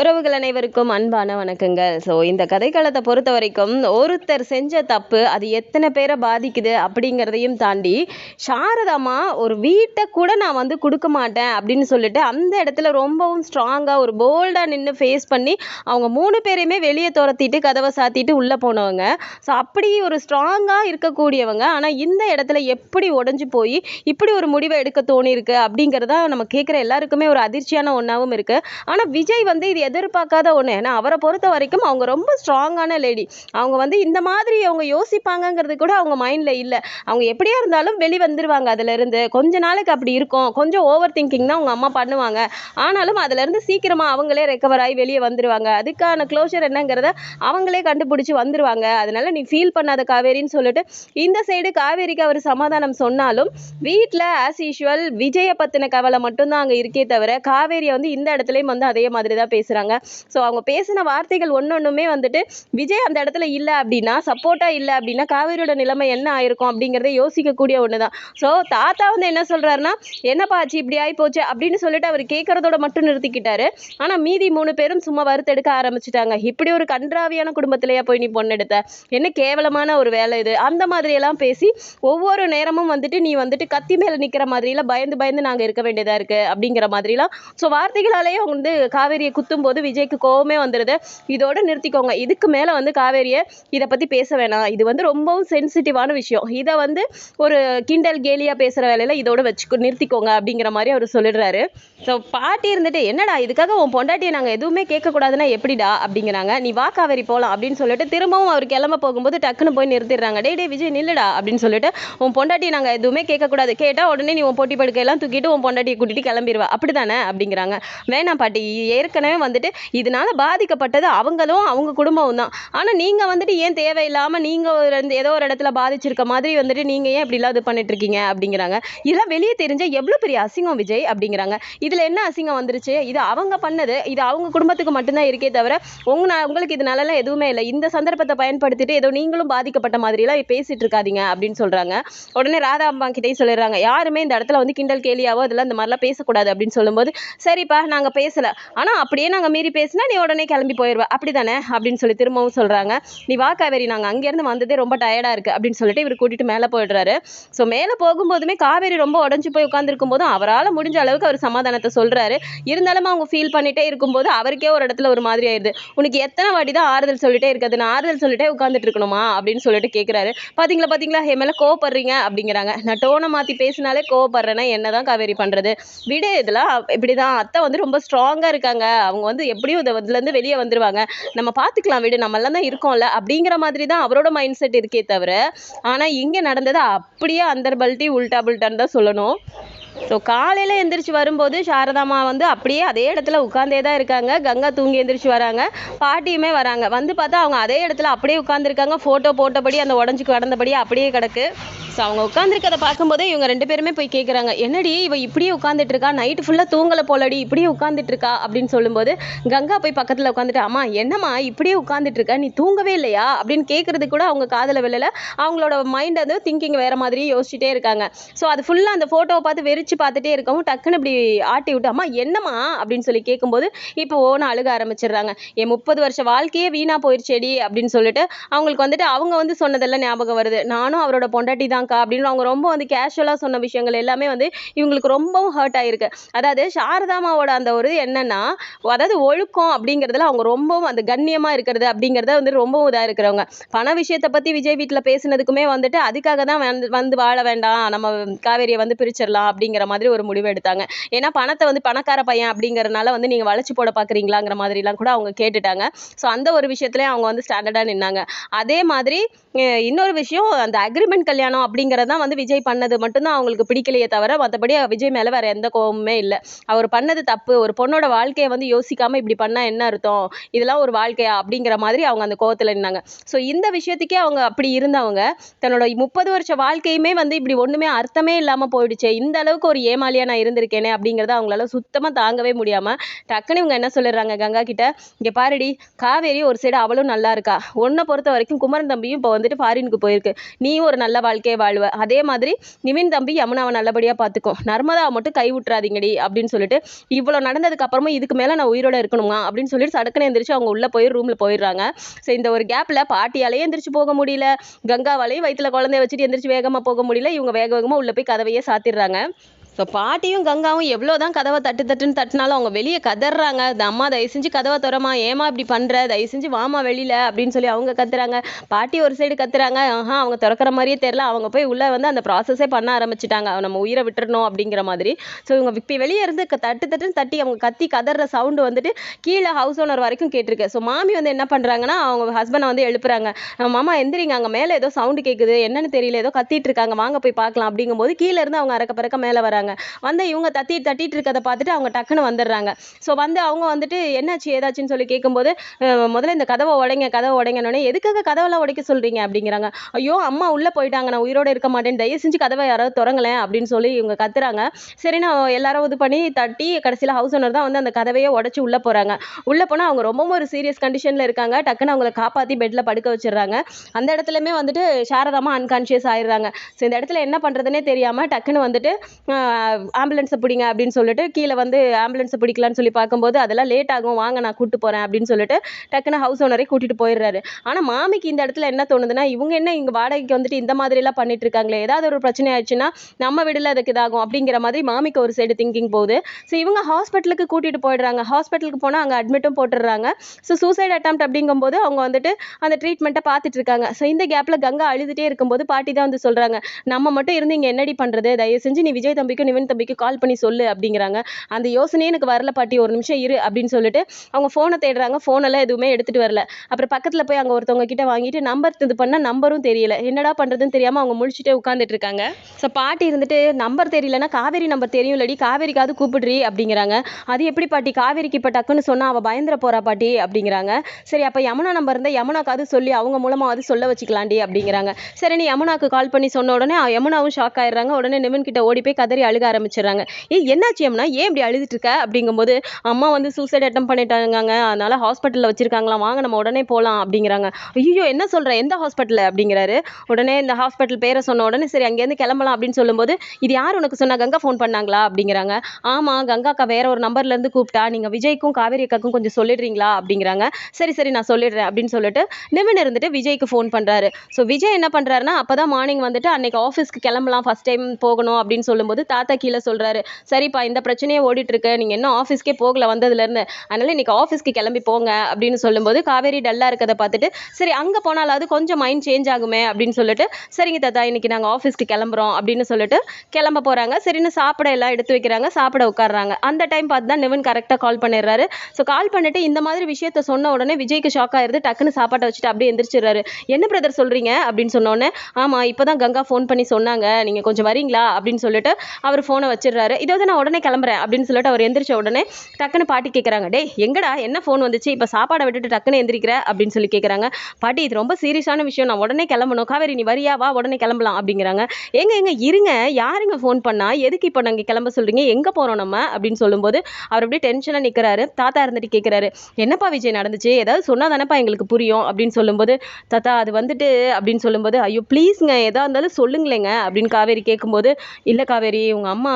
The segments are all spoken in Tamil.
உறவுகள் அனைவருக்கும் அன்பான வணக்கங்கள். ஸோ இந்த கதைக்களத்தை பொறுத்த வரைக்கும் ஒருத்தர் செஞ்ச தப்பு அது எத்தனை பேரை பாதிக்குது அப்படிங்கிறதையும் தாண்டி சாரதாமா ஒரு வீட்டை கூட நான் வந்து கொடுக்க மாட்டேன் அப்படின்னு சொல்லிட்டு அந்த இடத்துல ரொம்பவும் ஸ்ட்ராங்காக ஒரு போல்டாக நின்று ஃபேஸ் பண்ணி அவங்க மூணு பேரையுமே வெளியே துரத்திட்டு கதவை சாத்திட்டு உள்ளே போனவங்க. ஸோ அப்படி ஒரு ஸ்ட்ராங்காக இருக்கக்கூடியவங்க. ஆனால் இந்த இடத்துல எப்படி உடஞ்சி போய் இப்படி ஒரு முடிவை எடுக்க தோணியிருக்கு அப்படிங்கிறதா நம்ம கேட்குற எல்லாருக்குமே ஒரு அதிர்ச்சியான ஒன்றாவும் இருக்குது ஆனால் விஜய் வந்து இது எதிர்பார்க்காத ஒன்று ஏன்னா அவரை பொறுத்த வரைக்கும் அவங்க ரொம்ப ஸ்ட்ராங்கான லேடி. அவங்க வந்து இந்த மாதிரி அவங்க யோசிப்பாங்கங்கிறது கூட அவங்க மைண்டில் இல்லை. அவங்க எப்படியா இருந்தாலும் வெளி வந்துருவாங்க அதுலேருந்து. கொஞ்ச நாளைக்கு அப்படி இருக்கும். கொஞ்சம் ஓவர் திங்கிங் தான் அவங்க அம்மா பண்ணுவாங்க. ஆனாலும் அதுலேருந்து சீக்கிரமாக அவங்களே ரெக்கவர் ஆகி வெளியே வந்துருவாங்க. அதுக்கான க்ளோஷர் என்னங்கிறத அவங்களே கண்டுபிடிச்சி வந்துருவாங்க. அதனால நீ ஃபீல் பண்ணாத காவேரின்னு சொல்லிட்டு இந்த சைடு காவேரிக்கு அவர் சமாதானம் சொன்னாலும் வீட்டில் ஆஸ் யூஷுவல் விஜயை பற்றின கவலை மட்டும்தான் அங்கே இருக்கே தவிர காவேரியை வந்து இந்த இடத்துலையும் வந்து அதே மாதிரி தான் பேசுகிறாங்க ஸோ அவங்க பேசின வார்த்தைகள் ஒன்றொன்றுமே வந்துட்டு விஜய் அந்த இடத்துல இல்லை அப்படின்னா சப்போர்ட்டாக இல்லை அப்படின்னா காவேரியோட நிலைமை என்ன ஆயிருக்கும் அப்படிங்கிறத யோசிக்கக்கூடிய ஒன்று தான் ஸோ தாத்தா வந்து என்ன சொல்கிறாருன்னா என்னப்பா ஆச்சு இப்படி ஆகி போச்சு அப்படின்னு சொல்லிட்டு அவர் கேட்குறதோட மட்டும் நிறுத்திக்கிட்டாரு. ஆனால் மீதி மூணு பேரும் சும்மா வறுத்தெடுக்க ஆரம்பிச்சிட்டாங்க. இப்படி ஒரு கன்றாவியான குடும்பத்திலேயே போய் நீ பொண்ணு எடுத்த? என்ன கேவலமான ஒரு வேலை இது? அந்த மாதிரியெல்லாம் பேசி ஒவ்வொரு நேரமும் வந்துட்டு நீ வந்துட்டு கத்தி மேலே நிற்கிற மாதிரிலாம் பயந்து பயந்து நாங்கள் இருக்க வேண்டியதாக இருக்குது அப்படிங்கிற மாதிரிலாம். ஸோ வார்த்தைகளாலேயே வந்து காவேரியை குத்தும் போது விஜய்க்கு கோவமே வந்துடுது இதோடு நிறுத்திக்கோங்க. இதுக்கு மேலே வந்து காவேரியை இதை பற்றி பேச வேணாம். இது வந்து ரொம்பவும் சென்சிட்டிவான விஷயம். இதை வந்து ஒரு கிண்டல் கேலியாக பேசுகிற வேலையில் இதோட வச்சு நிறுத்திக்கோங்க அப்படிங்கிற மாதிரி அவர் சொல்லிடுறாரு. ஸோ பாட்டி இருந்துட்டு என்னடா இதுக்காக உன் பொண்டாட்டியை நாங்கள் எதுவுமே கேட்கக்கூடாதுன்னா எப்படிடா? அப்படிங்கிறாங்க. நீ வா காவேரி போகலாம் அப்படின்னு சொல்லிட்டு திரும்பவும் அவர் கிளம்ப போகும்போது டக்குன்னு போய் நிறுத்திடுறாங்க. டே டே விஜய் நில்லுடா. அப்படின்னு சொல்லிட்டு உன் பொண்டாட்டியை நாங்கள் எதுவுமே கேட்கக்கூடாது. கேட்டால் உடனே நீ உன் போட்டி படுக்கையெல்லாம் தூக்கிட்டு உன் பொண்டாட்டியை கூட்டிட்டு கிளம்பிடுவா அப்படி தானே அப்படிங்கிறாங்க. வேணாம் பாட்டி. ஏற்கனவே வந்துட்டு இதனால பாதிக்கப்பட்டது அவங்களும் அவங்க குடும்பமும் தான். ஆனால் நீங்கள் வந்துட்டு ஏன் தேவையில்லாமல் நீங்கள் ஒரு ஏதோ ஒரு இடத்துல பாதிச்சிருக்க மாதிரி வந்துட்டு நீங்கள் ஏன் இப்படிலாம் இது பண்ணிட்டு இருக்கீங்க அப்படிங்கிறாங்க. இதெல்லாம் வெளியே தெரிஞ்சால் எவ்வளோ பெரிய அசிங்கம் விஜய் அப்படிங்கிறாங்க. இதில் என்ன அசிங்கம் வந்துருச்சு? இது அவங்க பண்ணது இது அவங்க குடும்பத்துக்கு மட்டும்தான் இருக்கே தவிர உங்க உங்களுக்கு இது இதனாலலாம் எதுவுமே இல்லை. இந்த சந்தர்ப்பத்தை பயன்படுத்திட்டு ஏதோ நீங்களும் பாதிக்கப்பட்ட மாதிரிலாம் பேசிட்டு இருக்காதீங்க அப்படின்னு சொல்கிறாங்க உடனே ராதா அம்மா கிட்டே சொல்லிடுறாங்க யாருமே இந்த இடத்துல வந்து கிண்டல் கேலியாவோ அதெல்லாம் இந்த மாதிரிலாம் பேசக்கூடாது அப்படின்னு சொல்லும்போது சரிப்பா நாங்கள் பேசலை. ஆனால் அப்படியே நாங்கள் மீறி பேசினா நீ உடனே கிளம்பி போயிடுவ அப்படி தானே அப்படின்னு சொல்லி திரும்பவும் சொல்கிறாங்க நீ வா காவேரி நாங்கள் அங்கேருந்து வந்ததே ரொம்ப டயர்டாக இருக்குது அப்படின்னு சொல்லிட்டு இவர் கூட்டிட்டு மேலே போயிடுறாரு. ஸோ மேலே போகும்போதுமே காவேரி ரொம்ப உடஞ்சி போய் உட்காந்துருக்கும் போதும் அவரால் முடிஞ்ச அளவுக்கு அவர் சமாதானத்தை சொல்கிறாரு இருந்தாலும் அவங்க ஃபீல் பண்ணிட்டே இருக்கும்போது அவருக்கே ஒரு இடத்துல ஒரு மாதிரி ஆயிடுது. உனக்கு எத்தனை வாட்டி தான் ஆறுதல் சொல்லிட்டே இருக்குது நான் ஆறுதல் சொல்லிட்டே உட்காந்துட்டு இருக்கணுமா? அப்படின்னு சொல்லிட்டு கேட்குறாரு பார்த்தீங்களா பார்த்தீங்களா என் மேலே கோவப்படுறீங்க அப்படிங்கிறாங்க. நான் டோனை மாற்றி பேசினாலே கோவப்படுறேன்னா என்ன தான் காவேரி பண்ணுறது விடு இதெல்லாம் இப்படி தான் அத்தை வந்து ரொம்ப ஸ்ட்ராங்காக இருக்காங்க. அவங்க வந்து எப்படியும் இதை இதுலேருந்து வெளியே வந்துருவாங்க. நம்ம பார்த்துக்கலாம் விடு நம்மளாம் தான் இருக்கோம்ல அப்படிங்கிற மாதிரி தான் அவரோட மைண்ட் செட் இருக்கே தவிர ஆனால் இங்கே நடந்தது அப்படியே அந்தர்பல்ட்டி உல்டா புல்டான்னு தான் சொல்லணும். ஸோ காலையில் எந்திரிச்சு வரும்போது சாரதாம்மா வந்து அப்படியே அதே இடத்துல உட்காந்தே தான் இருக்காங்க. கங்கா தூங்கி எந்திரிச்சு வராங்க. பாட்டியுமே வராங்க. வந்து பார்த்தா அவங்க அதே இடத்துல அப்படியே உட்காந்துருக்காங்க ஃபோட்டோ போட்டபடி அந்த உடஞ்சி கடந்தபடி அப்படியே கிடக்கு. ஸோ அவங்க உட்காந்துருக்கதை பார்க்கும்போதே இவங்க ரெண்டு பேருமே போய் கேட்குறாங்க என்னடி இவ இப்படியே உட்காந்துட்டு இருக்கா? நைட்டு ஃபுல்லாக தூங்கலை போலடி இப்படியே உட்காந்துட்டு இருக்கா? அப்படின்னு சொல்லும்போது கங்கா போய் பக்கத்தில் உட்காந்துட்டு அம்மா என்னம்மா இப்படியே உட்காந்துட்டு இருக்க? நீ தூங்கவே இல்லையா? அப்படின்னு கேட்குறது கூட அவங்க காதில் விழல. அவங்களோட மைண்ட் வந்து திங்கிங் வேறு மாதிரி யோசிச்சுட்டே இருக்காங்க. ஸோ அது ஃபுல்லாக அந்த ஃபோட்டோவை பார்த்து வெறிச்சு பார்த்துட்டே இருக்கவும் டக்குன்னு இப்படி ஆட்டி விட்டு அம்மா என்னம்மா? அப்படின்னு சொல்லி கேட்கும்போது இப்போ ஓன அழுக ஆரம்பிச்சிடுறாங்க. என் முப்பது வருஷ வாழ்க்கையே வீணாக போயிடுச்சேடி அப்படின்னு சொல்லிட்டு அவங்களுக்கு வந்துட்டு அவங்க வந்து சொன்னதெல்லாம் ஞாபகம் வருது. நானும் அவரோட பொண்டாட்டி தான்க்கா அப்படின்னு அவங்க ரொம்ப வந்து கேஷுவலாக சொன்ன விஷயங்கள் எல்லாமே வந்து இவங்களுக்கு ரொம்பவும் ஹர்ட் ஆகிருக்கு அதாவது சாரதாமாவோட அந்த ஒரு என்னன்னா அதாவது ஒழுக்கம் அப்படிங்கிறதுல அவங்க ரொம்பவும் அந்த கண்ணியமாக இருக்கிறது அப்படிங்கிறத வந்து ரொம்பவும் இதாக இருக்கிறவங்க. பண விஷயத்தை பற்றி விஜய் வீட்டில் பேசினதுக்குமே வந்துட்டு அதுக்காக தான் வந்து வந்து வாழ வேண்டாம். நம்ம காவேரியை வந்து பிரிச்சிடலாம் அப்படிங்கிற மாதிரி ஒரு முடிவு எடுத்தாங்க. ஏன்னா பணத்தை வந்து பணக்கார பையன் அப்படிங்கிறனால வந்து நீங்கள் வளைச்சு போட பார்க்குறீங்களாங்கிற மாதிரிலாம் கூட அவங்க கேட்டுட்டாங்க. ஸோ அந்த ஒரு விஷயத்துலேயே அவங்க வந்து ஸ்டாண்டர்டாக நின்னாங்க. அதே மாதிரி இன்னொரு விஷயம் அந்த அக்ரிமெண்ட் கல்யாணம் அப்படிங்கிறதான் வந்து விஜய் பண்ணது மட்டும்தான் அவங்களுக்கு பிடிக்கலையே தவிர மற்றபடி விஜய் மேலே வேற எந்த கோபமுமே இல்லை. அவர் பண்ணது தப்பு. ஒரு பொண்ணோட வாழ்க்கையை வந்து யோசிக்காம இப்படி பண்ணா என்ன அர்த்தம்? இதெல்லாம் ஒரு வாழ்க்கையா? அப்படிங்கிற மாதிரி அவங்க அந்த கோவத்தில் நின்னாங்க. ஸோ இந்த விஷயத்துக்கே அவங்க அப்படி இருந்தவங்க தன்னோட முப்பது வருஷ வாழ்க்கையுமே வந்து இப்படி ஒண்ணுமே அர்த்தமே இல்லாம போயிடுச்சு. இந்த அளவுக்கு ஒரு ஏமாளியா நான் இருந்திருக்கேனே அப்படிங்கறத அவங்களால சுத்தமா தாங்கவே முடியாம டக்குன்னு இவங்க என்ன சொல்லிடுறாங்க கங்கா கிட்ட? இங்க பாருடி காவேரி ஒரு சைடு அவளும் நல்லா இருக்கா. உன்னை பொறுத்த வரைக்கும் குமரன் தம்பியும் இப்போ வந்துட்டு ஃபாரினுக்கு போயிருக்கு. நீ ஒரு நல்ல வாழ்க்கையை வாழ்வ. அதே மாதிரி நிமின் தம்பி யமுனாவை நல்லபடியாக பார்த்துக்கோ நர்மதாவை மட்டும் கை விட்டுறாதீங்கடி அப்படின்னு சொல்லிட்டு இவ்வளோ நடந்ததுக்கு அப்புறமா இதுக்கு மேலே நான் உயிரோட இருக்கணுமா அப்படின்னு சொல்லிட்டு சடக்குன்னு எந்திரிச்சு அவங்க உள்ளே போய் ரூமில் போயிடுறாங்க. ஸோ இந்த ஒரு கேப்பில் பாட்டியாலேயே எந்திரிச்சு போக முடியல. கங்காவாலையும் வயிற்றுல குழந்தைய வச்சுட்டு எந்திரிச்சு வேகமாக போக முடியல. இவங்க வேக வேகமாக உள்ளே போய் கதவையே சாத்திடுறாங்க. ஸோ பாட்டியும் கங்காவும் எவ்வளோ தான் கதவை தட்டு தட்டுன்னு தட்டினாலும் அவங்க வெளியே கதறாங்க இந்த அம்மா தயவு செஞ்சு கதவை திறமா ஏமா இப்படி பண்ணுற தயவு செஞ்சு வாமா வெளியில் அப்படின்னு சொல்லி அவங்க கத்துறாங்க. பாட்டி ஒரு சைடு கத்துறாங்க. ஆஹா அவங்க திறக்கிற மாதிரியே தெரில அவங்க போய் உள்ளே வந்து அந்த ப்ராசஸே பண்ண ஆரம்பிச்சிட்டாங்க. நம்ம உயிரை விட்டுறணும் அப்படிங்கிற மாதிரி. ஸோ இவங்க இப்போ வெளியே இருந்து தட்டு தட்டுன்னு தட்டி அவங்க கத்தி கதற சவுண்டு வந்துட்டு கீழே ஹவுஸ் ஓனர் வரைக்கும் கேட்டிருக்கு. ஸோ மாமி வந்து என்ன பண்ணுறாங்கன்னா அவங்க ஹஸ்பண்டை வந்து எழுப்புறாங்க. மாமா எந்திரிங்க. அங்கே மேலே ஏதோ சவுண்டு கேட்குது என்னன்னு தெரியல. ஏதோ கத்திட்டு இருக்காங்க. வாங்க போய் பார்க்கலாம். அப்படிங்கும்போது கீழே இருந்து அவங்க அறக்க பறக்க மேலே வராங்க. வந்து இவங்க தத்தி தட்டிட்டு இருக்கதை பார்த்துட்டு அவங்க டக்குன்னு வந்துடுறாங்க. ஸோ வந்து அவங்க வந்துட்டு என்னாச்சு ஏதாச்சுன்னு சொல்லி கேட்கும்போது முதல்ல இந்த கதவை உடைங்க கதவை உடைங்கன்னு எதுக்காக கதவெல்லாம் உடைக்க சொல்கிறீங்க அப்படிங்கிறாங்க. ஐயோ அம்மா உள்ளே போயிட்டாங்க நான் உயிரோடு இருக்க மாட்டேன். தயவு செஞ்சு கதவை யாராவது திறங்களேன் அப்படின்னு சொல்லி இவங்க கத்துறாங்க. சரி நான் எல்லாரும் இது பண்ணி தட்டி கடைசியில் ஹவுஸ் ஓனர் தான் வந்து அந்த கதவையே உடச்சி உள்ளே போகிறாங்க உள்ளே போனால் அவங்க ரொம்பவும் ஒரு சீரியஸ் கண்டிஷனில் இருக்காங்க. டக்குன்னு அவங்கள காப்பாற்றி பெட்டில் படுக்க வச்சிடுறாங்க. அந்த இடத்துலையுமே வந்துட்டு சாரதாமா அன்கான்ஷியஸ் ஆயிடுறாங்க. ஸோ இந்த இடத்துல என்ன பண்ணுறதுனே தெரியாமல் டக்குன்னு வந்துட்டு ஆம்புலன்ஸை பிடிங்க அப்படின்னு சொல்லிட்டு கீழே வந்து ஆம்புலன்ஸை பிடிக்கலான்னு சொல்லி பார்க்கும்போது அதெல்லாம் லேட் ஆகும். வாங்க நான் கூப்பிட்டு போகிறேன் அப்படின்னு சொல்லிட்டு டக்குன்னு ஹவுஸ் ஓனரே கூட்டிட்டு போயிடுறாரு. ஆனால் மாமிக்கு இந்த இடத்துல என்ன தோணுதுன்னா இவங்க என்ன இங்கே வாடகைக்கு வந்துட்டு இந்த மாதிரிலாம் பண்ணிட்டு இருக்காங்களே ஏதாவது ஒரு பிரச்சனை ஆயிடுச்சுன்னா நம்ம வீடில் அதுக்கு இதாகும் அப்படிங்கிற மாதிரி மாமிக்கு ஒரு சைடு திங்கிங் போகுது. ஸோ இவங்க ஹாஸ்பிட்டலுக்கு கூட்டிட்டு போயிடுறாங்க. ஹாஸ்பிட்டலுக்கு போனால் அங்கே அட்மிட்டும் போட்டுடுறாங்க. ஸோ சூசைட் அட்டம் அப்படிங்கும்போது அவங்க வந்துட்டு அந்த ட்ரீட்மெண்ட்டை பார்த்துட்டு இருக்காங்க. ஸோ இந்த கேப்பில் கங்கா அழுதுகிட்டே இருக்கும்போது பாட்டி தான் வந்து சொல்கிறாங்க நம்ம மட்டும் இருந்து இங்கே என்னடி பண்ணுறது தயவு செஞ்சு நீ விஜய் தம்பிக்கும் நிவின் தம்பிக்கு கால் பண்ணி சொல்லு அப்படிங்கிறாங்க. அந்த யோசனையே எனக்கு வரல பாட்டி. ஒரு நிமிஷம் இரு அப்படின்னு சொல்லிட்டு அவங்க ஃபோனை தேடுறாங்க. ஃபோனெல்லாம் எதுவுமே எடுத்துகிட்டு வரல. அப்புறம் பக்கத்தில் போய் அங்கே ஒருத்தவங்க கிட்ட வாங்கிட்டு நம்பர் இது பண்ணால் நம்பரும் தெரியல. என்னடா பண்ணுறதுன்னு தெரியாமல் அவங்க முழிச்சிட்டே உட்காந்துட்டு இருக்காங்க. ஸோ பாட்டி இருந்துட்டு நம்பர் தெரியலன்னா காவேரி நம்பர் தெரியும் இல்லடி. காவேரிக்காவது கூப்பிடுறி அப்படிங்கிறாங்க. அது எப்படி பாட்டி? காவேரிக்கு இப்போ டக்குன்னு சொன்னால் அவள் பயந்துர போகிறா பாட்டி அப்படிங்கிறாங்க. சரி அப்போ யமுனா நம்பர் இருந்தால் யமுனாக்காவது சொல்லி அவங்க மூலமாவது சொல்ல வச்சுக்கலாண்டி அப்படிங்கிறாங்க. சரி நீ யமுனாக்கு கால் பண்ணி சொன்ன உடனே யமுனாவும் ஷாக் ஆயிடுறாங்க. உடனே நிமின் கிட்ட ஓடி போய் கதறி அழுக ஆரம்பிச்சிடுறாங்க. ஏ என்னாச்சு அம்னா ஏன் இப்படி அழுதுட்டு இருக்க அப்படிங்கும்போது அம்மா வந்து சூசைட் அட்டம் பண்ணிட்டாங்க அதனால ஹாஸ்பிட்டலில் வச்சிருக்காங்களாம். வாங்க நம்ம உடனே போகலாம் அப்படிங்கிறாங்க. ஐயோ என்ன சொல்ற? எந்த ஹாஸ்பிட்டலில் அப்படிங்கிறாரு. உடனே இந்த ஹாஸ்பிட்டல் பேரை சொன்ன உடனே சரி அங்கேருந்து கிளம்பலாம் அப்படின்னு சொல்லும்போது இது யார் உனக்கு சொன்னா? கங்கா ஃபோன் பண்ணாங்களா? அப்படிங்கிறாங்க. ஆமாம் கங்கா அக்கா வேற ஒரு நம்பர்லேருந்து கூப்பிட்டா நீங்கள் விஜய்க்கும் காவேரி அக்காக்கும் கொஞ்சம் சொல்லிடுறீங்களா? அப்படிங்கிறாங்க. சரி சரி நான் சொல்லிடுறேன் அப்படின்னு சொல்லிட்டு நிமிடம் இருந்துட்டு விஜய்க்கு ஃபோன் பண்ணுறாரு ஸோ விஜய் என்ன பண்ணுறாருன்னா அப்போ தான் மார்னிங் வந்துட்டு அன்னைக்கு ஆஃபீஸ்க்கு கிளம்பலாம் ஃபர்ஸ்ட் டைம் போகணும் அப்படின்னு சொல்லும்போது தாத்தா கீழே சொல்கிறாரு சரிப்பா இந்த பிரச்சனையே ஓடிட்டுருக்கு. நீங்கள் இன்னும் ஆஃபீஸ்க்கே போகல வந்ததுலேருந்து. அதனால் அதனால இன்னைக்கு ஆஃபீஸ்க்கு கிளம்பி போங்க அப்படின்னு சொல்லும்போது காவேரி டல்லாக இருக்கிறத பார்த்துட்டு சரி அங்கே போனாலாவது கொஞ்சம் மைண்ட் சேஞ்ச் ஆகுமே அப்படின்னு சொல்லிட்டு சரிங்க தாத்தா இன்னைக்கு நாங்கள் ஆஃபீஸ்க்கு கிளம்புறோம் அப்படின்னு சொல்லிட்டு கிளம்ப போகிறாங்க சரின்னு சாப்பிட எல்லாம் எடுத்து வைக்கிறாங்க சாப்பிட உட்கார்றாங்க. அந்த டைம் பார்த்து தான் நிவன் கரெக்டாக கால் பண்ணிடுறாரு. ஸோ கால் பண்ணிட்டு இந்த மாதிரி விஷயத்த சொன்ன உடனே விஜய்க்கு ஷாக் ஆயிருது. டக்குன்னு சாப்பாட்டை வச்சுட்டு அப்படியே எந்திரிச்சிடுறாரு. என்ன பிரதர் சொல்கிறீங்க அப்படின்னு சொன்னோடனே ஆமாம் இப்போ தான் கங்கா ஃபோன் பண்ணி சொன்னாங்க. நீங்கள் கொஞ்சம் வரீங்களா? அப்படின்னு சொல்லிட்டு அவர் ஃபோனை வச்சிடுறாரு. இதை வந்து நான் உடனே கிளம்புறேன் அப்படின்னு சொல்லிட்டு அவர் எந்திரிச்ச உடனே டக்குன்னு பாட்டி கேட்குறாங்க டே எங்கடா? என்ன ஃபோன் வந்துச்சு? இப்போ சாப்பாடை விட்டுட்டு டக்குன்னு எந்திரிக்கிற? அப்படின்னு சொல்லி கேட்குறாங்க பாட்டி இது ரொம்ப சீரியஸான விஷயம். நான் உடனே கிளம்பணும். காவேரி நீ வரியா? வா உடனே கிளம்பலாம். அப்படிங்கிறாங்க. எங்க எங்க? இருங்க. யாருங்க ஃபோன் பண்ணா? எதுக்கு இப்போ நாங்கள் கிளம்ப சொல்றீங்க? எங்கே போகிறோம் நம்ம? அப்படின்னு சொல்லும்போது அவர் அப்படியே டென்ஷனாக நிற்கிறாரு தாத்தா இருந்துட்டு கேட்குறாரு என்னப்பா விஜய் நடந்துச்சு? ஏதாவது சொன்னால் தானேப்பா எங்களுக்கு புரியும். அப்படின்னு சொல்லும்போது தாத்தா அது வந்துட்டு அப்படின்னு சொல்லும்போது ஐயோ ப்ளீஸ்ங்க எதாக இருந்தாலும் சொல்லுங்களேங்க. அப்படின்னு காவேரி கேட்கும்போது இல்லை காவேரி இவங்க அம்மா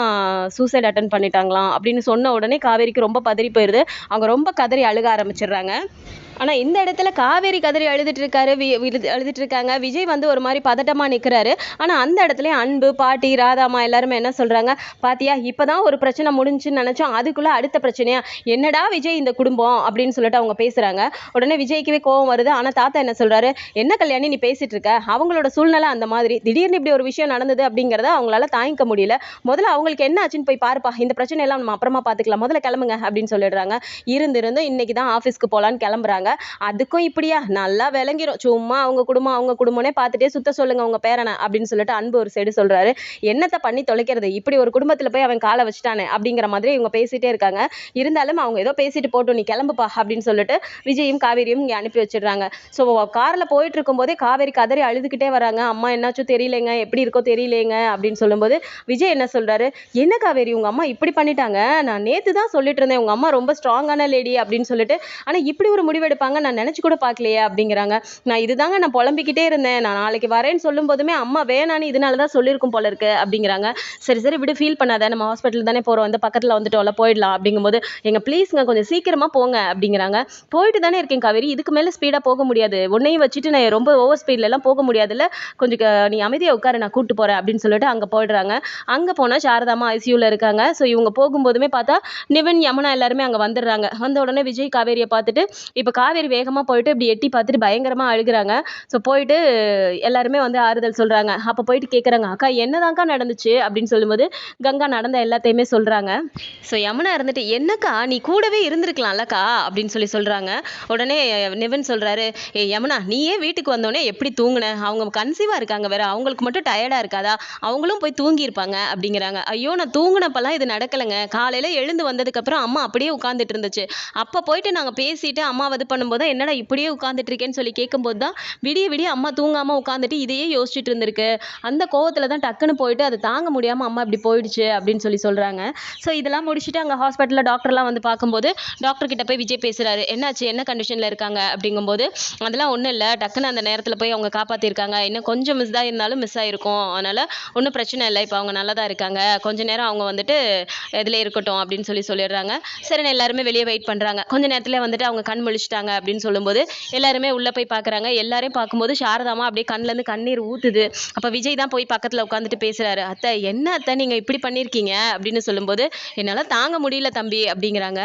சூசைட் அட்டன் பண்ணிட்டாங்களாம் அப்படின்னு சொன்ன உடனே காவேரிக்கு ரொம்ப பதறி போயிடுது அவங்க ரொம்ப கதறி அழுக ஆரம்பிச்சிடுறாங்க. ஆனால் இந்த இடத்துல காவேரி கதறி அழுதுட்டு இருக்காரு அழுதுட்டு இருக்காங்க. விஜய் வந்து ஒரு மாதிரி பதட்டமாக நிற்கிறாரு ஆனால் அந்த இடத்துல அன்பு பாட்டி ராதாமா எல்லாருமே என்ன சொல்கிறாங்க பாத்தியா இப்பதான் ஒரு பிரச்சனை முடிஞ்சுன்னு நினச்சோம். அதுக்குள்ளே அடுத்த பிரச்சனையா? என்னடா விஜய் இந்த குடும்பம்? அப்படின்னு சொல்லிட்டு அவங்க பேசுகிறாங்க உடனே விஜய்க்குவே கோவம் வருது. ஆனால் தாத்தா என்ன சொல்கிறாரு என்ன கல்யாணி நீ பேசிட்டு இருக்க? அவங்களோட சூழ்நிலை அந்த மாதிரி. திடீர்னு இப்படி ஒரு விஷயம் நடந்தது அப்படிங்கிறத அவங்களால தாங்கிக்க முடியல. முதல்ல அவங்களுக்கு என்ன ஆச்சுன்னு போய் பாருப்பா. இந்த பிரச்சனை எல்லாம் நம்ம அப்புறமா பார்த்துக்கலாம் முதல்ல கிளம்புங்க அப்படின்னு சொல்லிடுறாங்க. இருந்திருந்து இன்னைக்கு தான் ஆஃபீஸ்க்கு போகலான்னு கிளம்புறாங்க. அதுக்கும் இப்படியா? நல்லா விளங்கிரும். சும்மா அவங்க குடும்பம் அவங்க குடும்பம்னே பார்த்துட்டே சுத்த சொல்லுங்க உங்க பேரனை அப்படின்னு சொல்லிட்டு அன்பு ஒரு சைடு சொல்றாரு. என்னத்தை பண்ணி தொலைக்கிறது? இப்படி ஒரு குடும்பத்தில் போய் அவன் காலை வச்சுட்டானே அப்படிங்கிற மாதிரி இவங்க பேசிட்டே இருக்காங்க. இருந்தாலும் அவங்க ஏதோ பேசிட்டு போட்டு நீ கிளம்புப்பா அப்படின்னு சொல்லிட்டு விஜயும் காவேரியும் இங்கே அனுப்பி வச்சிடுறாங்க. ஸோ காரில் போயிட்டு இருக்கும்போதே காவேரி கதறி அழுதுகிட்டே வராங்க. அம்மா என்னாச்சும் தெரியலங்க. எப்படி இருக்கோ தெரியலைங்க அப்படின்னு சொல்லும்போது விஜய் என்ன சொல் சொல்கிறாரு என்ன காவேரி உங்கள் அம்மா இப்படி பண்ணிட்டாங்க? நான் நேற்று தான் சொல்லிட்டு இருந்தேன். உங்கள் அம்மா ரொம்ப ஸ்ட்ராங்கான லேடி அப்படின்னு சொல்லிட்டு. ஆனால் இப்படி ஒரு முடிவெடுப்பாங்க நான் நினச்சி கூட பார்க்கலையே அப்படிங்கிறாங்க. நான் இதுதாங்க நான் புலம்பிக்கிட்டே இருந்தேன். நான் நாளைக்கு வரேன்னு சொல்லும் போதுமே அம்மா வேணான்னு இதனால தான் சொல்லியிருக்கும் போல இருக்கு அப்படிங்கிறாங்க. சரி சரி விடு ஃபீல் பண்ணாத. நம்ம ஹாஸ்பிட்டல் தானே போகிறோம் வந்து பக்கத்தில் வந்துட்டோம்ல போயிடலாம் அப்படிங்கும்போது எங்க ப்ளீஸ்ங்க கொஞ்சம் சீக்கிரமாக போங்க அப்படிங்கிறாங்க. போயிட்டு தானே இருக்கேன் காவேரி. இதுக்கு மேலே ஸ்பீடாக போக முடியாது. உன்னையும் வச்சுட்டு நான் ரொம்ப ஓவர் ஸ்பீட்லலாம் போக முடியாதுல்ல. கொஞ்சம் நீ அமைதியாக உட்காரு நான் கூப்பிட்டு போகிறேன் அப்படின்னு சொல்லிட்டு அங்கே போயிடுறாங்க. அங்கே போனால் சாரதாமா ஐசியூவில் இருக்காங்க. ஸோ இவங்க போகும்போதுமே பார்த்தா நிவின் யமுனா எல்லாருமே அங்கே வந்துடுறாங்க. வந்த உடனே விஜய் காவேரியை பார்த்துட்டு இப்போ காவேரி வேகமாக போயிட்டு இப்படி எட்டி பார்த்துட்டு பயங்கரமாக அழுகுறாங்க. ஸோ போயிட்டு எல்லாருமே வந்து ஆறுதல் சொல்கிறாங்க அப்போ போயிட்டு கேட்குறாங்க அக்கா என்னதான்க்கா நடந்துச்சு? அப்படின்னு சொல்லும்போது கங்கா நடந்த எல்லாத்தையுமே சொல்கிறாங்க ஸோ யமுனா இருந்துட்டு என்னக்கா நீ கூடவே இருந்திருக்கலாம்லக்கா? அப்படின்னு சொல்லி சொல்கிறாங்க உடனே நிவின் சொல்கிறாரு ஏ யமுனா நீயே வீட்டுக்கு வந்தோடனே எப்படி தூங்கின? அவங்க கன்சீவாக இருக்காங்க வேற. அவங்களுக்கு மட்டும் டயர்டாக இருக்காதா? அவங்களும் போய் தூங்கியிருப்பாங்க. அப்படிங்கிறாங்க. ஐயோ நான் தூங்கினப்பெல்லாம் இது நடக்கலைங்க. காலையில் எழுந்து வந்ததுக்கப்புறம் அம்மா அப்படியே உட்காந்துட்டு இருந்துச்சு. அப்போ போயிட்டு நாங்கள் பேசிட்டு அம்மா இது பண்ணும்போது என்னடா இப்படியே உட்காந்துட்டு இருக்கேன்னு சொல்லி கேட்கும்போது தான் விடிய விடிய அம்மா தூங்காமல் உட்காந்துட்டு இதையே யோசிச்சுட்டு இருந்திருக்கு. அந்த கோவத்தில் தான் டக்குன்னு போயிட்டு அதை தாங்க முடியாமல் அம்மா இப்படி போயிடுச்சு அப்படின்னு சொல்லி சொல்கிறாங்க ஸோ இதெல்லாம் முடிச்சுட்டு அங்கே ஹாஸ்பிட்டலில் டாக்டர்லாம் வந்து பார்க்கும்போது டாக்டர் கிட்ட போய் விஜய் பேசுகிறாரு என்னாச்சு? என்ன கண்டிஷனில் இருக்காங்க? அப்படிங்கும்போது அதெல்லாம் ஒன்றும் இல்லை. டக்குன்னு அந்த நேரத்தில் போய் அவங்க காப்பாற்றிருக்காங்க இன்னும் கொஞ்சம் மிஸ் தான் இருந்தாலும் மிஸ் ஆயிருக்கும். அதனால் ஒன்றும் பிரச்சனை இல்லை. இப்போ அவங்க நல்லா தான் இருக்காங்க. கொஞ்ச நேரம் அவங்க வந்துட்டு இதில் இருக்கட்டும் அப்படின்னு சொல்லி சொல்லிடுறாங்க. சரி எல்லாருமே வெளியே வெயிட் பண்ணுறாங்க கொஞ்ச நேரத்தில் வந்துட்டு அவங்க கண் முழிச்சிட்டாங்க அப்படின்னு சொல்லும்போது எல்லாருமே உள்ளே போய் பார்க்குறாங்க எல்லாரையும் பார்க்கும்போது சாரதாமா அப்படியே கண்ணிலேருந்து கண்ணீர் ஊற்றுது அப்போ விஜய் தான் போய் பக்கத்தில் உட்காந்துட்டு பேசுகிறாரு அத்தை என்ன அத்தை நீங்கள் இப்படி பண்ணியிருக்கீங்க அப்படின்னு சொல்லும்போது என்னால் தாங்க முடியல தம்பி அப்படிங்கிறாங்க.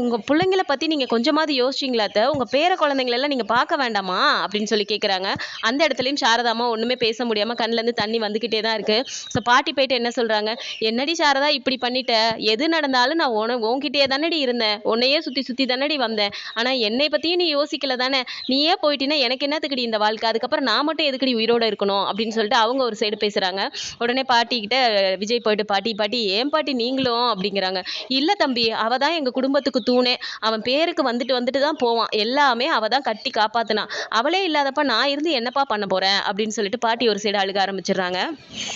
உங்கள் பிள்ளைங்கள பற்றி நீங்கள் கொஞ்சமாவது யோசிச்சிங்களா அத்தை? உங்கள் பேர குழந்தைங்களெல்லாம் நீங்கள் பார்க்க வேண்டாமா? அப்படின்னு சொல்லி கேட்குறாங்க அந்த இடத்துலையும் சாரதாமா ஒன்றுமே பேச முடியாமல் கண்ணிலேருந்து தண்ணி வந்துக்கிட்டே தான் இருக்குது ஸோ பாட்டி போயிட்டு என்ன சொல்கிறாங்க என்னடி சாரதா இப்படி பண்ணிட்ட? எது நடந்தாலும் நான் உன உன்கிட்டயே தானடி இருந்தேன். உன்னையே சுற்றி சுற்றி தானடி வந்தேன். ஆனால் என்னை பற்றியும் நீ யோசிக்கல தானே? நீயே போயிட்டீன்னா எனக்கு என்னத்துக்குடி இந்த வாழ்க்கை? அதுக்கப்புறம் நான் மட்டும் எதுக்குடி உயிரோட இருக்கணும்? அப்படின்னு சொல்லிட்டு அவங்க ஒரு சைடு பேசுகிறாங்க உடனே பாட்டிக்கிட்ட விஜய் போயிட்டு பாட்டி பாட்டி ஏன் பாட்டி நீங்களும்? அப்படிங்கிறாங்க. இல்லை தம்பி அவ தான் எங்கள் குடும்பத்துக்கு தூணே. அவன் பேருக்கு வந்துட்டு வந்துட்டு தான் போவான். எல்லாமே அவ தான் கட்டி காப்பாத்துனா. அவளே இல்லாதப்ப நான் இருந்து என்னப்பா பண்ண போகிறேன் அப்படின்னு சொல்லிட்டு பாட்டி ஒரு சைடு அழுக ஆரம்பிச்சிடுறாங்க.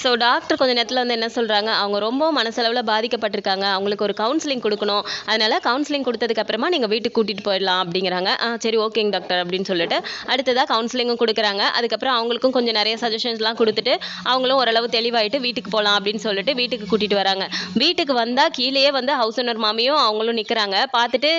ஸோ டாக்டர் கொஞ்ச நேரத்தில் வந்து என்ன சொல்கிறாங்க அவங்க ரொம்ப மனசளவில் பாதிக்கப்பட்டிருக்காங்க. அவங்களுக்கு ஒரு கவுன்சிலிங் கொடுக்கணும். அதனால கவுன்சிலிங் கொடுத்ததுக்கு அப்புறமா நீங்கள் வீட்டுக்கு கூட்டிகிட்டு போயிடலாம் அப்படிங்கிறாங்க. ஆ சரி ஓகேங்க டாக்டர் அப்படின்னு சொல்லிட்டு அடுத்ததாக கவுன்சிலிங்கும் கொடுக்குறாங்க. அதுக்கப்புறம் அவங்களுக்கும் கொஞ்சம் நிறைய சஜஷன்ஸ்லாம் கொடுத்துட்டு அவங்களும் ஓரளவு தெளிவாயிட்டு வீட்டுக்கு போகலாம் அப்படின்னு சொல்லிட்டு வீட்டுக்கு கூட்டிகிட்டு வராங்க. வீட்டுக்கு வந்தால் கீழேயே வந்து ஹவுஸ் ஓனர் மாமியும் அவங்களும் நிற்கிறாங்க பார்த்துட்டு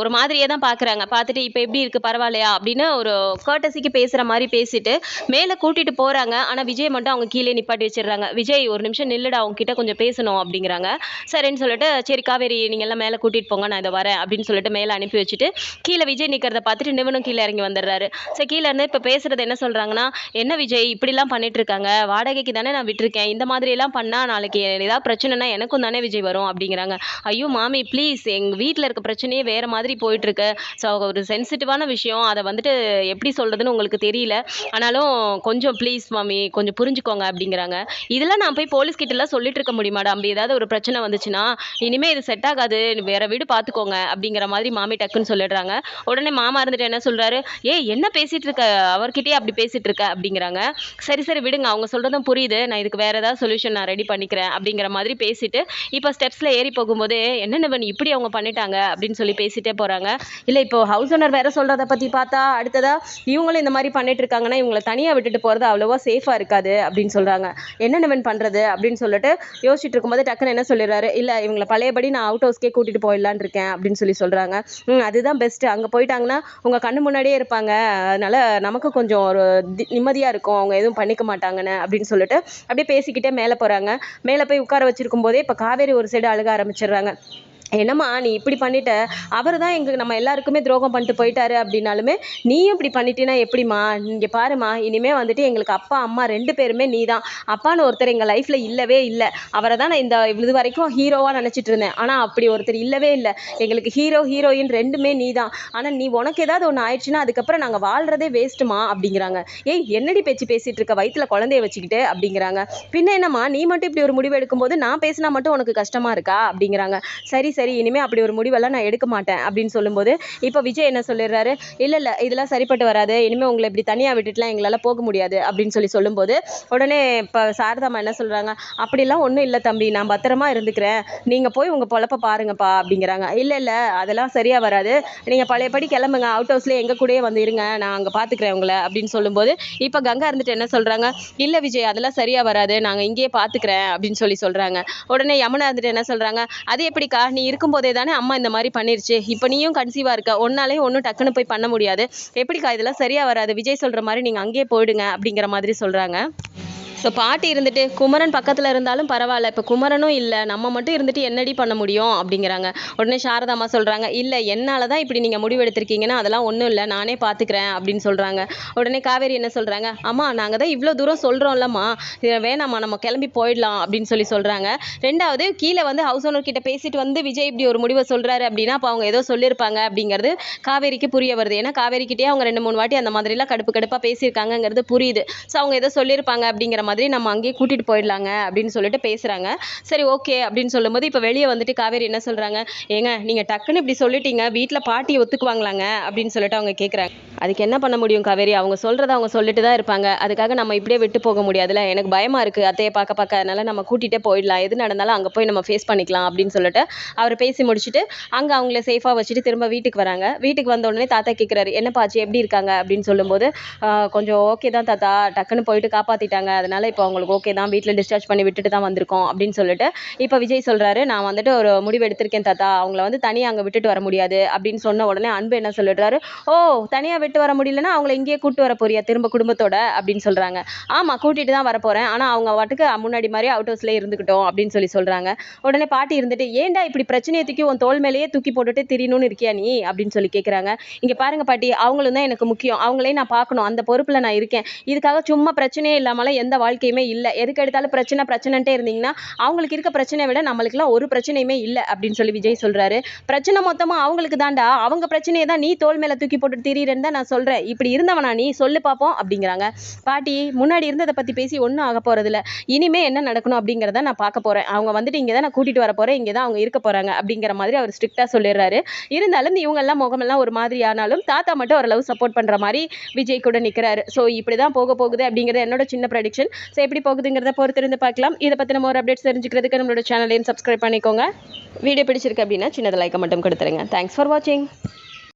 ஒரு மாதிரியே தான் பார்க்குறாங்க பார்த்துட்டு இப்போ எப்படி இருக்குது பரவாயில்லையா? அப்படின்னு ஒரு கர்டசிக்கு பேசுகிற மாதிரி பேசிட்டு மேலே கூட்டிகிட்டு போகிறாங்க ஆனால் விஜய் மட்டும் அவங்க கீழே நிப்பாட்டி வச்சிடுறாங்க. விஜய் ஒரு நிமிஷம் நில்லுடா அவங்க கிட்ட கொஞ்சம் பேசணும் அப்படிங்கிறாங்க. சரின்னு சொல்லிட்டு சரி காவேரி நீங்கள் எல்லாம் மேலே கூட்டிகிட்டு போங்க நான் இதை வரேன் அப்படின்னு சொல்லிட்டு மேலே அனுப்பி வச்சுட்டு கீழே விஜய் நிற்கிறத பார்த்துட்டு நிவனும் கீழே இறங்கி வந்துடுறாரு. சரி கீழே இருந்து இப்போ பேசுறது என்ன சொல்கிறாங்கன்னா என்ன விஜய் இப்படிலாம் பண்ணிட்டு இருக்காங்க? வாடகைக்கு தானே நான் விட்டிருக்கேன். இந்த மாதிரிலாம் பண்ணால் நாளைக்கு ஏதாவது பிரச்சனைனா எனக்கும் தானே விஜய் வரும் அப்படிங்கிறாங்க. ஐயோ மாமி ப்ளீஸ் எங்கள் வீட்டில் இருக்க பிரச்சனையே வேறு மாதிரி போயிட்டுருக்கு ஸோ ஒரு சென்சிட்டிவான விஷயம். அதை வந்துட்டு எப்படி சொல்கிறதுன்னு உங்களுக்கு தெரியல. ஆனாலும் கொஞ்சம் ப்ளீஸ் மாமி கொஞ்சம் புரிஞ்சுக்கோங்க அப்படிங்கிறாங்க. இதெல்லாம் நான் போய் போலீஸ்க்கு கிட்டலாம் சொல்லிட்டு இருக்க முடியுமாடா அப்படி ஏதாவது ஒரு பிரச்சனை வந்துச்சுன்னா இனிமே இது செட் ஆகாது. வேற வீடு பார்த்துக்கோங்க அப்படிங்கிற மாதிரி மாமி டக்குன்னு சொல்லிடுறாங்க. உடனே மாமா இருந்துட்டு என்ன சொல்றாரு? ஏ என்ன பேசிட்டு இருக்க? அவர்கிட்டயே அப்படி பேசிட்டு இருக்க? அப்படிங்கிறாங்க. சரி சரி விடுங்க. அவங்க சொல்றதும் புரியுது. நான் இதுக்கு வேற ஏதாவது சொல்யூஷன் நான் ரெடி பண்ணிக்கிறேன் அப்படிங்கிற மாதிரி பேசிட்டு இப்போ ஸ்டெப்ஸ்ல ஏறி போகும்போது என்னென்ன இப்படி அவங்க பண்ணிட்டாங்க? அப்படின்னு சொல்லி பேசிட்டே போறாங்க. இல்லை இப்போ ஹவுஸ் ஓனர் வேற சொல்றத பத்தி பார்த்தா அடுத்ததா இவங்களும் இந்த மாதிரி பண்ணிட்டு இருக்காங்கன்னா இவங்களை தனியா விட்டுட்டு போறது அவ்வளோவா சேஃபா இருக்காது அப்படின்னு சொல்றாங்க. என்ன பண்ணுறது அப்படின்னு அப்படின்னு சொல்லிட்டு யோசிச்சுட்டு இருக்கும்போது டக்குன்னு என்ன சொல்லிடுறாரு? இல்லை இவங்களை பழையபடி நான் அவுட் ஹவுஸ்க்கே கூட்டிட்டு போயிடலான்னு இருக்கேன் அப்படின்னு சொல்லி சொல்றாங்க. அதுதான் பெஸ்ட் அங்கே போயிட்டாங்கன்னா உங்க கண்ணு முன்னாடியே இருப்பாங்க. அதனால நமக்கு கொஞ்சம் ஒரு நிம்மதியாக நிம்மதியா இருக்கும். அவங்க எதுவும் பண்ணிக்க மாட்டாங்கன்னு அப்படின்னு சொல்லிட்டு அப்படியே பேசிக்கிட்டே மேலே போறாங்க. மேலே போய் உட்கார வச்சிருக்கும் போதே இப்போ காவேரி ஒரு சைடு அழுக ஆரம்பிச்சிடுறாங்க. என்னம்மா நீ இப்படி பண்ணிட்ட. அவர் தான் எங்களுக்கு நம்ம எல்லாருக்குமே துரோகம் பண்ணிட்டு போயிட்டாரு அப்படின்னாலுமே நீயும் இப்படி பண்ணிட்டீன்னா எப்படிம்மா? இங்கே பாரும்மா இனிமேல் வந்துட்டு எங்களுக்கு அப்பா அம்மா ரெண்டு பேருமே நீ தான் அப்பான்னு ஒருத்தர் எங்கள் லைஃப்பில் இல்லவே இல்லை. அவரை தான் நான் இந்த இது வரைக்கும் ஹீரோவாக நினச்சிட்டு இருந்தேன். ஆனால் அப்படி ஒருத்தர் இல்லவே இல்லை. எங்களுக்கு ஹீரோ ஹீரோயின் ரெண்டுமே நீ தான் ஆனால் நீ உனக்கு ஏதாவது ஒன்று ஆயிடுச்சுன்னா அதுக்கப்புறம் நாங்கள் வாழ்கிறதே வேஸ்ட்டுமா அப்படிங்கிறாங்க. ஏய் என்னடி பேச்சு பேசிகிட்டு இருக்க? வயிற்றில் குழந்தைய வச்சுக்கிட்டு அப்படிங்கிறாங்க. பின்ன என்னம்மா நீ மட்டும் இப்படி ஒரு முடிவு எடுக்கும்போது நான் பேசினா மட்டும் உனக்கு கஷ்டமாக இருக்கா? அப்படிங்கிறாங்க. சரி சரி இனிமேல் அப்படி ஒரு முடிவெல்லாம் நான் எடுக்க மாட்டேன் அப்படின்னு சொல்லும்போது இப்போ விஜய் என்ன சொல்லிடுறாரு இல்லை இல்லை இதெல்லாம் சரிப்பட்டு வராது. இனிமேல் உங்களை இப்படி தனியாக விட்டுட்டுலாம் எங்களால் போக முடியாது அப்படின்னு சொல்லி சொல்லும்போது உடனே இப்போ சாரதாம்மா என்ன சொல்கிறாங்க அப்படிலாம் ஒன்றும் இல்லை தம்பி நான் பத்திரமா இருந்துக்கிறேன். நீங்கள் போய் உங்கள் பொழப்ப பாருங்கப்பா அப்படிங்கிறாங்க. இல்லை இல்லை அதெல்லாம் சரியாக வராது. நீங்கள் பழையபடி கிளம்புங்க. அவுட் ஹவுஸ்லேயே எங்கள் கூடயே வந்து இருங்க. நான் அங்கே பார்த்துக்கிறேன் உங்களை அப்படின்னு சொல்லும்போது இப்போ கங்கா இருந்துட்டு என்ன சொல்கிறாங்க இல்லை விஜய் அதெல்லாம் சரியாக வராது. நாங்கள் இங்கேயே பார்த்துக்கிறேன் அப்படின்னு சொல்லி சொல்கிறாங்க உடனே யமுனா இருந்துட்டு என்ன சொல்கிறாங்க அது எப்படிக்கா? நீ இருக்கும்போதே தானே அம்மா இந்த மாதிரி பண்ணிருச்சு. இப்போ நீயும் கன்சீவாக இருக்க. ஒன்னாலேயும் ஒன்றும் டக்குன்னு போய் பண்ண முடியாது. எப்படிக்கா இதெல்லாம் சரியாக வராது? விஜய் சொல்கிற மாதிரி நீங்கள் அங்கேயே போயிடுங்க அப்படிங்கிற மாதிரி சொல்கிறாங்க ஸோ பாட்டி இருந்துட்டு குமரன் பக்கத்தில் இருந்தாலும் பரவாயில்ல. இப்போ குமரனும் இல்லை. நம்ம மட்டும் இருந்துட்டு என்னடி பண்ண முடியும்? அப்படிங்கிறாங்க. உடனே சாரதாம்மா சொல்கிறாங்க இல்லை என்னால் தான் இப்படி நீங்கள் முடிவெடுத்திருக்கீங்கன்னா அதெல்லாம் ஒன்றும் இல்லை. நானே பார்த்துக்கிறேன் அப்படின்னு சொல்கிறாங்க உடனே காவேரி என்ன சொல்கிறாங்க அம்மா நாங்கள் தான் இவ்வளோ தூரம் சொல்கிறோம்லம்மா வேணாம்மா நம்ம கிளம்பி போயிடலாம். அப்படின்னு சொல்லி சொல்கிறாங்க ரெண்டாவது கீழே வந்து ஹவுஸ் ஓனர் கிட்ட பேசிட்டு வந்து விஜய் இப்படி ஒரு முடிவை சொல்கிறாரு அப்படின்னா அப்போ அவங்க ஏதோ சொல்லியிருப்பாங்க அப்படிங்கிறது காவேரிக்கு புரிய வருது. ஏன்னா காவேரி கிட்டே அவங்க ரெண்டு மூணு வாட்டி அந்த மாதிரிலாம் கடுப்பு கடுப்பாக பேசியிருக்காங்கங்கிறது புரியுது. ஸோ அவங்க ஏதோ சொல்லியிருப்பாங்க அப்படிங்கிற மாதிரி நம்ம அங்கேயே கூட்டிகிட்டு போயிடலாங்க அப்படின்னு சொல்லிட்டு பேசுகிறாங்க சரி ஓகே அப்படின்னு சொல்லும்போது இப்போ வெளியே வந்துட்டு காவேரி என்ன சொல்கிறாங்க ஏங்க நீங்கள் டக்குன்னு இப்படி சொல்லிட்டீங்க வீட்டில் பாட்டி ஒத்துக்குவாங்களாங்க? அப்படின்னு சொல்லிட்டு அவங்க கேட்குறாங்க அதுக்கு என்ன பண்ண முடியும் காவேரி? அவங்க சொல்கிறத அவங்க சொல்லிட்டு தான் இருப்பாங்க. அதுக்காக நம்ம இப்படியே விட்டு போக முடியாதுல்ல? எனக்கு பயமாக இருக்குது அத்தையை பார்க்க பார்க்க. அதனால நம்ம கூட்டிகிட்டே போயிடலாம். எது நடந்தாலும் அங்கே போய் நம்ம ஃபேஸ் பண்ணிக்கலாம் அப்படின்னு சொல்லிட்டு அவர் பேசி முடிச்சுட்டு அங்கே அவங்கள சேஃபாக வச்சுட்டு திரும்ப வீட்டுக்கு வராங்க. வீட்டுக்கு வந்த உடனே தாத்தா கேட்குறாரு என்ன ஆச்சு? எப்படி இருக்காங்க? அப்படின்னு சொல்லும்போது கொஞ்சம் ஓகே தான் தாத்தா. டக்குன்னு போயிட்டு காப்பாற்றிட்டாங்க அதனால் இப்போ அவங்களுக்கு ஓகே தான். வீட்டில் டிஸ்சார்ஜ் பண்ணி விட்டுட்டு தான் வந்திருக்கோம் அப்படின்னு சொல்லிட்டு இப்போ விஜய் சொல்கிறாரு நான் வந்துட்டு ஒரு முடிவு எடுத்திருக்கேன் தாத்தா. அவங்கள வந்து தனியாக அங்கே விட்டுட்டு வர முடியாது அப்படின்னு சொன்ன உடனே அன்பு என்ன சொல்லிடுறாரு ஓ தனியாக விட்டு வர முடியலன்னா அவங்கள இங்கேயே கூப்பிட்டு வர போறியா? திரும்ப குடும்பத்தோட? அப்படின்னு சொல்கிறாங்க ஆமாம் கூட்டிட்டு தான் வரப்போகிறேன் ஆனால் அவங்க வாட்டுக்கு முன்னாடி மாதிரி அவுட் ஹவுஸ்லேயே இருந்துக்கிட்டோம் அப்படின்னு சொல்லி சொல்கிறாங்க உடனே பாட்டி இருந்துட்டு ஏன்டா இப்படி பிரச்சனையை தூக்கி உன் தோல் மேலேயே தூக்கி போட்டுட்டு திரியணும்னு இருக்கியா நீ? அப்படின்னு சொல்லி கேட்குறாங்க இங்கே பாருங்க பாட்டி அவங்களும் தான் எனக்கு முக்கியம். அவங்களையும் நான் பார்க்கணும். அந்த பொறுப்பில் நான் இருக்கேன். இதுக்காக சும்மா பிரச்சனையே இல்லாமலாம் எந்த வாழ்க்கையுமே இல்லை. எதுக்கு எடுத்தாலும் பிரச்சனை பிரச்சனைன்ட்டே இருந்தீங்கன்னா அவங்களுக்கு இருக்க பிரச்சனையை விட நம்மளுக்குலாம் ஒரு பிரச்சனையுமே இல்லை அப்படின்னு சொல்லி விஜய் சொல்கிறாரு பிரச்சனை மொத்தமாக அவங்களுக்கு தாண்டா அவங்க பிரச்சனையை தான் நீ தோல் மேலே தூக்கி போட்டு திரியிறேன்னு தான் நான் சொல்கிறேன் இப்படி இருந்தவனா நீ? சொல்லு பார்ப்போம் அப்படிங்கிறாங்க. பாட்டி முன்னாடி இருந்ததை பற்றி பேசி ஒன்றும் ஆக போகிறதில்ல இனிமே என்ன நடக்கணும் அப்படிங்கிறத நான் பார்க்க போகிறேன் அவங்க வந்துட்டு இங்கே தான் நான் கூட்டிகிட்டு வர போகிறேன் இங்கே தான் அவங்க இருக்க போகிறாங்க அப்படிங்கிற மாதிரி அவர் ஸ்ட்ரிக்டாக சொல்லிடுறாரு. இருந்தாலும் இவங்கெல்லாம் முகமெல்லாம் ஒரு மாதிரி ஆனாலும் தாத்தா மட்டும் ஓரளவு சப்போர்ட் பண்ணுற மாதிரி விஜய் கூட நிற்கிறாரு ஸோ இப்படி தான் போக போகுது அப்படிங்கிறது என்னோட சின்ன ப்ரெடிக்ஷன் ஸோ எப்படி போகுதுங்கிறத பொறுத்திருந்து பார்க்கலாம். இதை நம்ம ஒரு அப்டேட்ஸ் தெரிஞ்சுக்கிறதுக்கு நம்மளோட சேனலையும் சப்ஸ்கிரைப் பண்ணிக்கோங்க. வீடியோ பிடிச்சிருக்கு அப்படின்னா சின்னது லைக்கை மட்டும் கொடுத்துருங்க. தேங்க்ஸ் ஃபார் வாட்சிங்